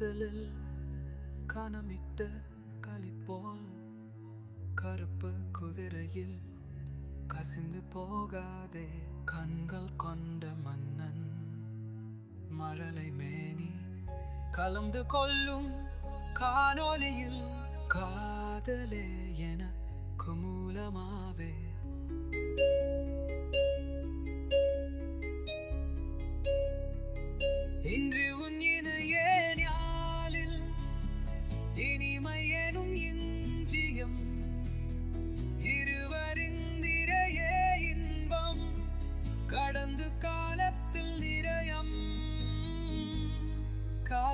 காதலில் கணமிட்ட களிப்போல் கருப்பு குதிரையில் கசிந்து போகாதே. கண்கள் கொண்ட மன்னன் மழலை மேனி கலந்து கொள்ளும் காணொலியில் காதலே என குமூலமாவே. இன்று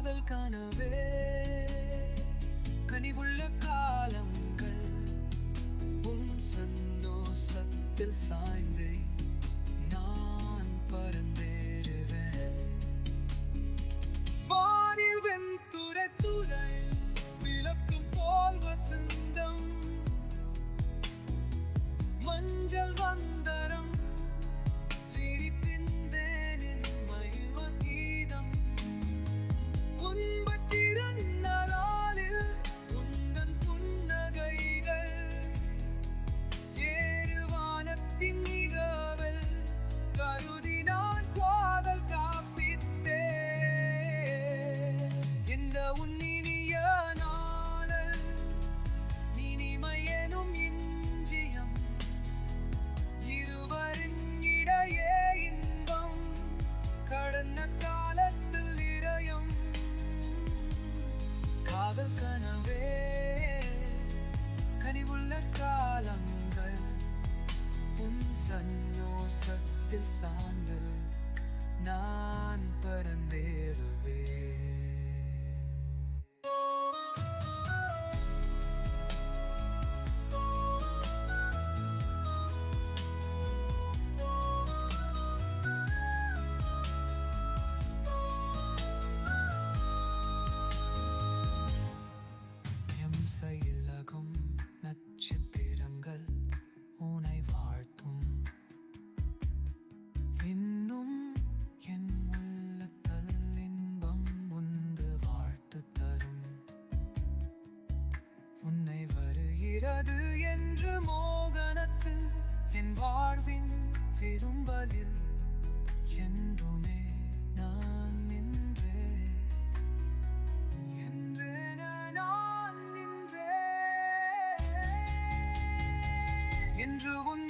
காதல் கனவே கனிவுள்ள காலங்கள். உம் சந்தோஷத்தில் சாய்ந்த சந்யோசத்தில் சார்ந்து நான் பறந்தேறுவேன் எம்சையிலகும் வருகிறது என்று மோகனத்தில் என் வாழ்வின் விரும்பலில் என்றுமே நான் நின்றே என்று நான் நின்றே என்று உன்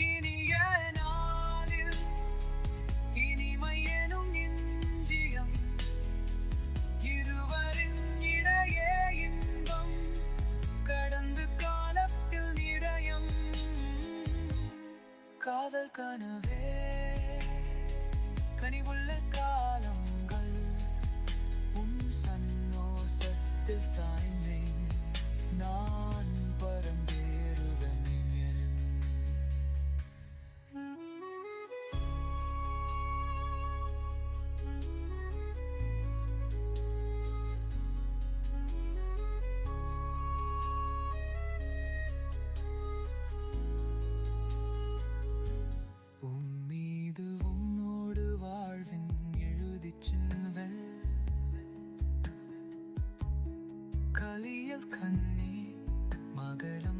கனவே கனிவுள்ள காலங்கள் உன் சன்னோசத்தில் சாய்ந்த കണ്ണി മകള